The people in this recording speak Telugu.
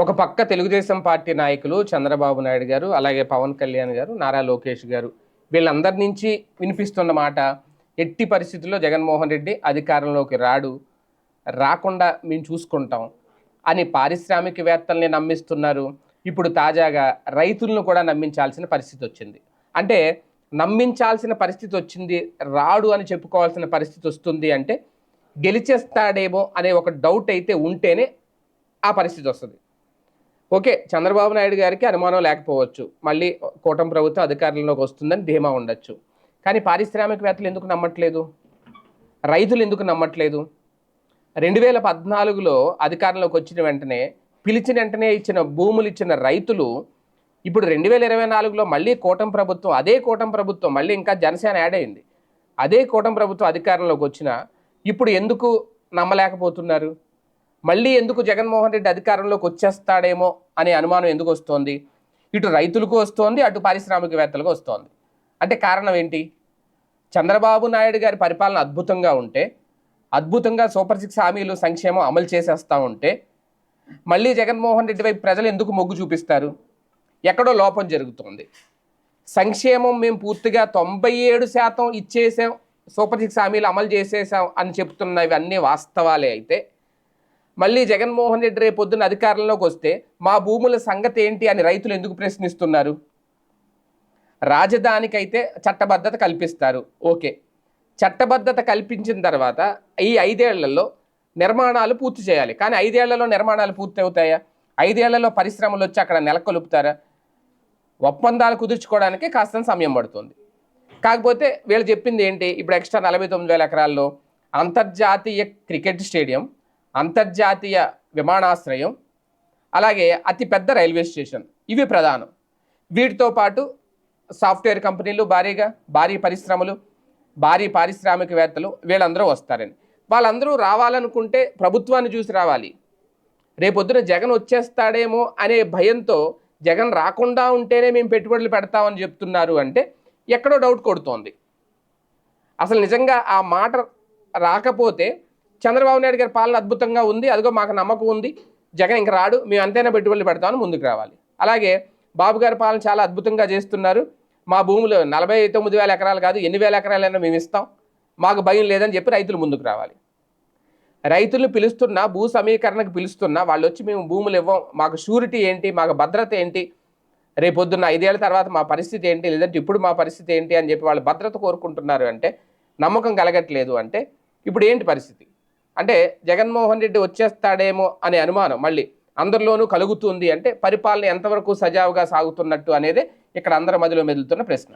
ఒక పక్క తెలుగుదేశం పార్టీ నాయకులు చంద్రబాబు నాయుడు గారు అలాగే పవన్ కళ్యాణ్ గారు నారా లోకేష్ గారు వీళ్ళందరి నుంచి వినిపిస్తున్న మాట ఎట్టి పరిస్థితుల్లో జగన్మోహన్ రెడ్డి అధికారంలోకి రాడు రాకుండా మేము చూసుకుంటాం అని పారిశ్రామికవేత్తల్ని నమ్మిస్తున్నారు. ఇప్పుడు తాజాగా రైతులను కూడా నమ్మించాల్సిన పరిస్థితి వచ్చింది. అంటే నమ్మించాల్సిన పరిస్థితి వచ్చింది రాడు అని చెప్పుకోవాల్సిన పరిస్థితి వస్తుంది అంటే గెలిచేస్తాడేమో అనే ఒక డౌట్ అయితే ఉంటేనే ఆ పరిస్థితి వస్తుంది. ఓకే చంద్రబాబు నాయుడు గారికి అనుమానం లేకపోవచ్చు. మళ్ళీ కూటమి ప్రభుత్వం అధికారంలోకి వస్తుందని ధీమా ఉండొచ్చు. కానీ పారిశ్రామికవేత్తలు ఎందుకు నమ్మట్లేదు? రైతులు ఎందుకు నమ్మట్లేదు? రెండు వేల పద్నాలుగులో అధికారంలోకి వచ్చిన వెంటనే పిలిచిన వెంటనే ఇచ్చిన భూములు ఇచ్చిన రైతులు ఇప్పుడు రెండు వేల ఇరవై నాలుగులో మళ్ళీ కూటమి ప్రభుత్వం అదే కూటమి ప్రభుత్వం మళ్ళీ ఇంకా జనసేన యాడ్ అయింది. అదే కూటమి ప్రభుత్వం అధికారంలోకి వచ్చిన ఇప్పుడు ఎందుకు నమ్మలేకపోతున్నారు? మళ్ళీ ఎందుకు జగన్మోహన్ రెడ్డి అధికారంలోకి వచ్చేస్తాడేమో అనే అనుమానం ఎందుకు వస్తోంది? ఇటు రైతులకు వస్తోంది అటు పారిశ్రామికవేత్తలకు వస్తోంది. అంటే కారణం ఏంటి? చంద్రబాబు నాయుడు గారి పరిపాలన అద్భుతంగా ఉంటే అద్భుతంగా సూపర్ సిక్స్ హామీలు సంక్షేమం అమలు చేసేస్తూ ఉంటే మళ్ళీ జగన్మోహన్ రెడ్డి వైపు ప్రజలు ఎందుకు మొగ్గు చూపిస్తారు? ఎక్కడో లోపం జరుగుతుంది. సంక్షేమం మేము పూర్తిగా తొంభై ఏడు శాతం ఇచ్చేసాం సూపర్ సిక్స్ హామీలు అమలు చేసేసాం అని చెప్తున్నవి అన్నీ వాస్తవాలే అయితే మళ్ళీ జగన్మోహన్ రెడ్డి రేపు పొద్దున్న అధికారంలోకి వస్తే మా భూముల సంగతి ఏంటి అని రైతులు ఎందుకు ప్రశ్నిస్తున్నారు? రాజధానికైతే చట్టబద్ధత కల్పిస్తారు. ఓకే. చట్టబద్ధత కల్పించిన తర్వాత ఈ ఐదేళ్ళలో నిర్మాణాలు పూర్తి చేయాలి. కానీ ఐదేళ్ళలో నిర్మాణాలు పూర్తి అవుతాయా ఐదేళ్ళలో పరిశ్రమలు వచ్చి అక్కడ నెలకొలుపుతారా? ఒప్పందాలు కుదుర్చుకోవడానికి కాస్త సమయం పడుతుంది. కాకపోతే వీళ్ళు చెప్పింది ఏంటి? ఇప్పుడు ఎక్స్ట్రా నలభై తొమ్మిది వేల ఎకరాల్లో అంతర్జాతీయ క్రికెట్ స్టేడియం అంతర్జాతీయ విమానాశ్రయం అలాగే అతిపెద్ద రైల్వే స్టేషన్. ఇవి ప్రధానం. వీటితో పాటు సాఫ్ట్వేర్ కంపెనీలు భారీగా భారీ పరిశ్రమలు భారీ పారిశ్రామికవేత్తలు వీళ్ళందరూ వస్తారని. వాళ్ళందరూ రావాలనుకుంటే ప్రభుత్వాన్ని చూసి రావాలి. రేపొద్దున జగన్ వచ్చేస్తాడేమో అనే భయంతో జగన్ రాకుండా ఉంటేనే మేము పెట్టుబడులు పెడతామని చెప్తున్నారు అంటే ఎక్కడో డౌట్ కొడుతోంది. అసలు నిజంగా ఆ మాట రాకపోతే చంద్రబాబు నాయుడు గారి పాలన అద్భుతంగా ఉంది అదిగో మాకు నమ్మకం ఉంది. జగన్ ఇంకా రాడు మేము అంతైనా పెట్టుబడులు పెడతామని ముందుకు రావాలి. అలాగే బాబు గారి పాలన చాలా అద్భుతంగా చేస్తున్నారు. మా భూములు నలభై తొమ్మిది వేల ఎకరాలు కాదు ఎన్ని వేల ఎకరాలైనా మేము ఇస్తాం. మాకు భయం లేదని చెప్పి రైతులు ముందుకు రావాలి. రైతులు పిలుస్తున్నా భూ సమీకరణకు పిలుస్తున్నా వాళ్ళు వచ్చి మేము భూములు ఇవ్వం మాకు షూరిటీ ఏంటి మాకు భద్రత ఏంటి రేపొద్దున్న ఐదేళ్ళ తర్వాత మా పరిస్థితి ఏంటి లేదంటే ఇప్పుడు మా పరిస్థితి ఏంటి అని చెప్పి వాళ్ళు భద్రత కోరుకుంటున్నారు అంటే నమ్మకం కలగట్లేదు అంటే ఇప్పుడు ఏంటి పరిస్థితి? అంటే జగన్మోహన్ రెడ్డి వచ్చేస్తాడేమో అనే అనుమానం మళ్ళీ అందరిలోనూ కలుగుతుంది అంటే పరిపాలన ఎంతవరకు సజావుగా సాగుతున్నట్టు అనేది ఇక్కడ అందరి మధ్యలో మెదులుతున్న ప్రశ్న.